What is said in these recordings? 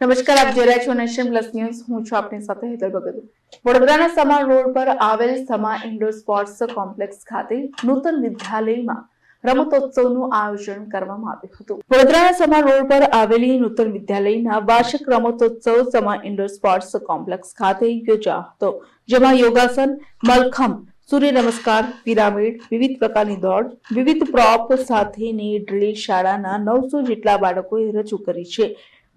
નમસ્કાર, આપ જોઈ રહ્યા છો નેશન પ્લસ ન્યૂઝ. હું છું આપની સાથે હેતલ ભગત. વડોદરાના સમા રોડ પર આવેલ સમા ઇન્ડોર સ્પોર્ટ્સ કોમ્પ્લેક્સ ખાતે નૂતન વિદ્યાલયમાં રમતોત્સવનું આયોજન કરવામાં આવ્યું હતું. વડોદરાના સમા રોડ પર આવેલી નૂતન વિદ્યાલયના વાર્ષિક રમતોત્સવ સમા ઇન્ડોર સ્પોર્ટ્સ કોમ્પ્લેક્સ ખાતે યોજાયો હતો, જેમાં યોગાસન મલખમ સૂર્ય નમસ્કાર, પિરામિડ, વિવિધ પ્રકારની દોડ, વિવિધ પ્રોપ સાથેની ડ્રીલ શાળાના નવસો જેટલા બાળકોએ રજૂ કરી છે.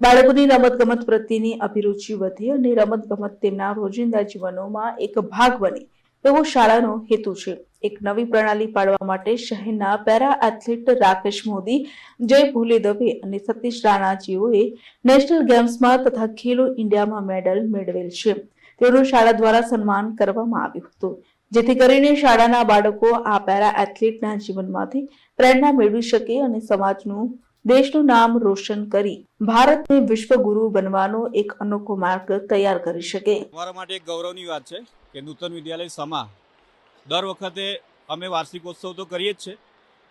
બાળકોની રમતગમત પ્રત્યેની અભિરુચિ વધે અને રમતગમત તેમના રોજિંદા જીવનોમાં એક ભાગ બને એવો શાળાનો હેતુ છે. એક નવી પ્રણાલી પાડવા માટે શહેરના પેરા એથ્લેટ રાકેશ મોદી, જય ભોલે દવે અને સતીશ રાણાજીઓએ નેશનલ ગેમ્સમાં તથા ખેલો ઇન્ડિયામાં મેડલ મેળવેલ છે. તેઓનું શાળા દ્વારા સન્માન કરવામાં આવ્યું હતું. જેથી કરીને શાળાના બાળકો આ પેરા એથ્લેટના જીવનમાંથી પ્રેરણા મેળવી શકે અને સમાજનું દેશનું નામ રોશન કરી ભારતને વિશ્વગુરુ બનવાનો એક અનોખો માર્ગ તૈયાર કરી શકે. અમારા માટે એક ગૌરવની વાત છે કે નૂતન વિદ્યાલય સમા દર વખતે અમે વાર્ષિકોત્સવ તો કરીએ જ છે,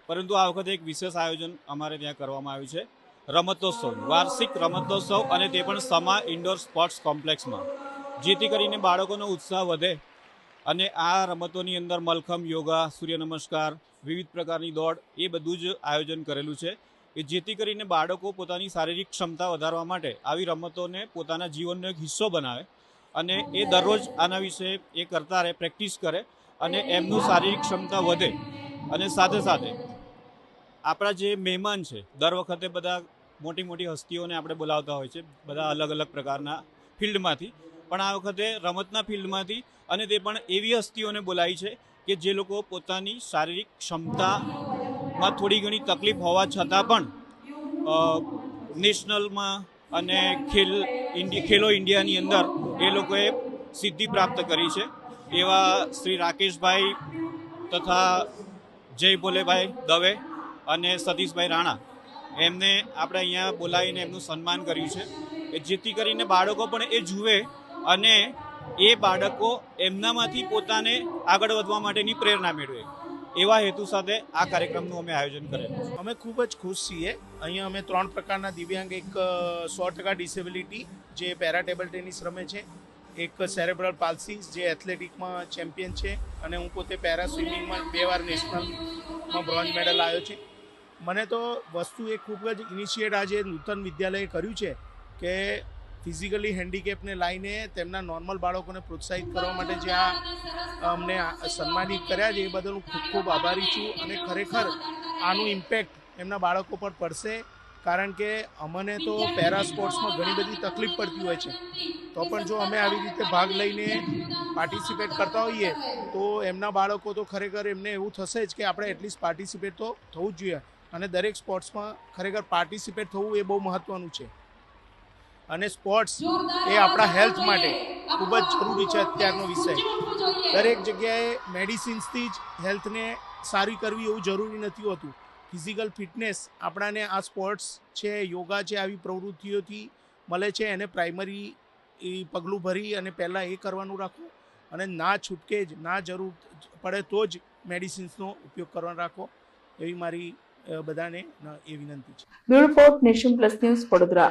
પરંતુ આ વખતે એક વિશેષ આયોજન અમારે ત્યાં કરવામાં આવ્યું છે, રમતોત્સવ, વાર્ષિક રમતોત્સવ અને તે પણ સમા ઇન્ડોર સ્પોર્ટ્સ કોમ્પ્લેક્સમાં. જેથી કરીને બાળકોનો ઉત્સાહ વધે અને આ રમતોની અંદર મલખમ યોગા, સૂર્ય નમસ્કાર, વિવિધ પ્રકારની દોડ એ બધું જ આયોજન કરેલું છે. કે જેથી કરીને બાળકો પોતાની શારીરિક ક્ષમતા વધારવા માટે આવી રમતોને પોતાના જીવનનો એક હિસ્સો બનાવે અને એ દરરોજ આના વિશે એ કરતા રહે, પ્રેક્ટિસ કરે અને એમનું શારીરિક ક્ષમતા વધે. અને સાથે સાથે આપણા જે મહેમાન છે, દર વખતે બધા મોટી મોટી હસ્તીઓને આપણે બોલાવતા હોય છે, બધા અલગ અલગ પ્રકારના ફિલ્ડમાંથી. પણ આ વખતે રમતના ફિલ્ડમાંથી અને તે પણ એવી હસ્તીઓને બોલાવી છે કે જે લોકો પોતાની શારીરિક ક્ષમતામાં થોડી ઘણી તકલીફ હોવા છતાં પણ નેશનલમાં અને ખેલ ખેલો ઇન્ડિયાની અંદર એ લોકોએ સિદ્ધિ પ્રાપ્ત કરી છે. એવા શ્રી રાકેશભાઈ તથા જય ભોલેભાઈ દવે અને સતીશભાઈ રાણા, એમને આપણે અહીંયા બોલાવીને એમનું સન્માન કર્યું છે. કે જેથી કરીને બાળકો પણ એ જુએ અને એ બાળકો એમનામાંથી પોતાને આગળ વધવા માટેની પ્રેરણા મેળવે. એવા હેતુ સાથે આ કાર્યક્રમનું અમે આયોજન કરેલું અમે ખૂબ જ ખુશ છીએ. અહીંયા અમે ત્રણ પ્રકારના દિવ્યાંગ, એક સો ટકા ડિસેબિલિટી જે પેરા ટેબલ ટેનિસ રમે છે, એક સેરેબ્રલ પાલ્સીસ જે એથ્લેટિકમાં ચેમ્પિયન છે, અને હું પોતે પેરા સ્વિમિંગમાં બે વાર નેશનલમાં બ્રોન્ઝ મેડલ આવ્યો છે. મને તો વસ્તુ એ ખૂબ જ ઇનિશિએટ આજે નૂતન વિદ્યાલયે કર્યું છે કે ફિઝિકલી હેન્ડીકેપને લાવીને તેમના નોર્મલ બાળકોને પ્રોત્સાહિત કરવા માટે જે આ અમને સન્માનિત કર્યા છે, એ બદલ હું ખૂબ ખૂબ આભારી છું અને ખરેખર આનું ઇમ્પેક્ટ એમના બાળકો પર પડશે, કારણ કે અમને તો પેરા સ્પોર્ટ્સમાં ઘણી બધી તકલીફ પડતી હોય છે. તો પણ જો અમે આવી રીતે ભાગ લઈને પાર્ટિસિપેટ કરતા હોઈએ, તો એમના બાળકો તો ખરેખર એમને એવું થશે જ કે આપણે એટલીસ્ટ પાર્ટિસિપેટ તો થવું જ જોઈએ. અને દરેક સ્પોર્ટ્સમાં ખરેખર પાર્ટિસિપેટ થવું એ બહુ મહત્ત્વનું છે. અને સ્પોર્ટ્સ એ આપણા હેલ્થ માટે ખૂબ જ જરૂરી છે અત્યારનો વિષય. દરેક જગ્યાએ મેડિસિન્સથી જ હેલ્થને સારી કરવી એવું જરૂરી નથી હોતું. ફિઝિકલ ફિટનેસ આપણાને આ સ્પોર્ટ્સ છે યોગા છે આવી પ્રવૃત્તિઓથી મળે છે. એને પ્રાઇમરી એ પગલું ભરી અને પહેલાં એ કરવાનું રાખો અને ના છૂટકે જ ના જરૂર પડે તો જ મેડિસિન્સનો ઉપયોગ કરવાનો રાખો. એવી મારી બધાને એ વિનંતી છે. Bureau Nation Plus News Vadodara.